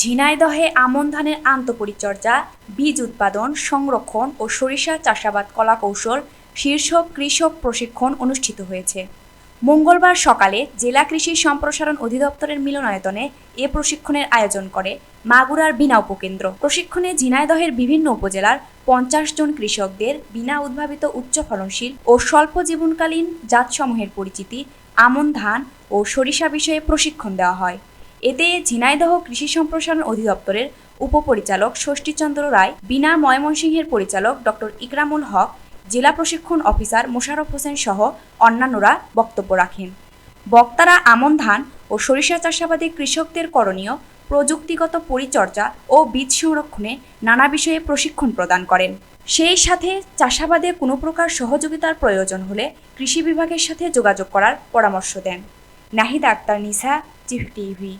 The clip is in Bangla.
ঝিনাইদহে আমন ধানের আন্তপরিচর্যা, বীজ উৎপাদন, সংরক্ষণ ও সরিষা চাষাবাদ কলাকৌশল শীর্ষক কৃষক প্রশিক্ষণ অনুষ্ঠিত হয়েছে। মঙ্গলবার সকালে জেলা কৃষি সম্প্রসারণ অধিদপ্তরের মিলনায়তনে এ প্রশিক্ষণের আয়োজন করে মাগুরার বিনা উপকেন্দ্র। প্রশিক্ষণে ঝিনাইদহের বিভিন্ন উপজেলার পঞ্চাশ জন কৃষকদের বিনা উদ্ভাবিত উচ্চ ফলনশীল ও স্বল্প জীবনকালীন জাতসমূহের পরিচিতি, আমন ধান ও সরিষা বিষয়ে প্রশিক্ষণ দেওয়া হয়। এতে ঝিনাইদহ কৃষি সম্প্রসারণ অধিদপ্তরের উপপরিচালক ষষ্ঠীচন্দ্র রায়, বিনা ময়মনসিংহের পরিচালক ডক্টর ইকরামুল হক, জেলা প্রশিক্ষণ অফিসার মোশাররফ হোসেন সহ অন্যান্যরা বক্তব্য রাখেন। বক্তারা আমন ধান ও সরিষা চাষাবাদে কৃষকদের করণীয় প্রযুক্তিগত পরিচর্যা ও বীজ সংরক্ষণে নানা বিষয়ে প্রশিক্ষণ প্রদান করেন। সেই সাথে চাষাবাদে কোনো প্রকার সহযোগিতার প্রয়োজন হলে কৃষি বিভাগের সাথে যোগাযোগ করার পরামর্শ দেন। নাহিদ আক্তার, নিসা চিফ টিভি।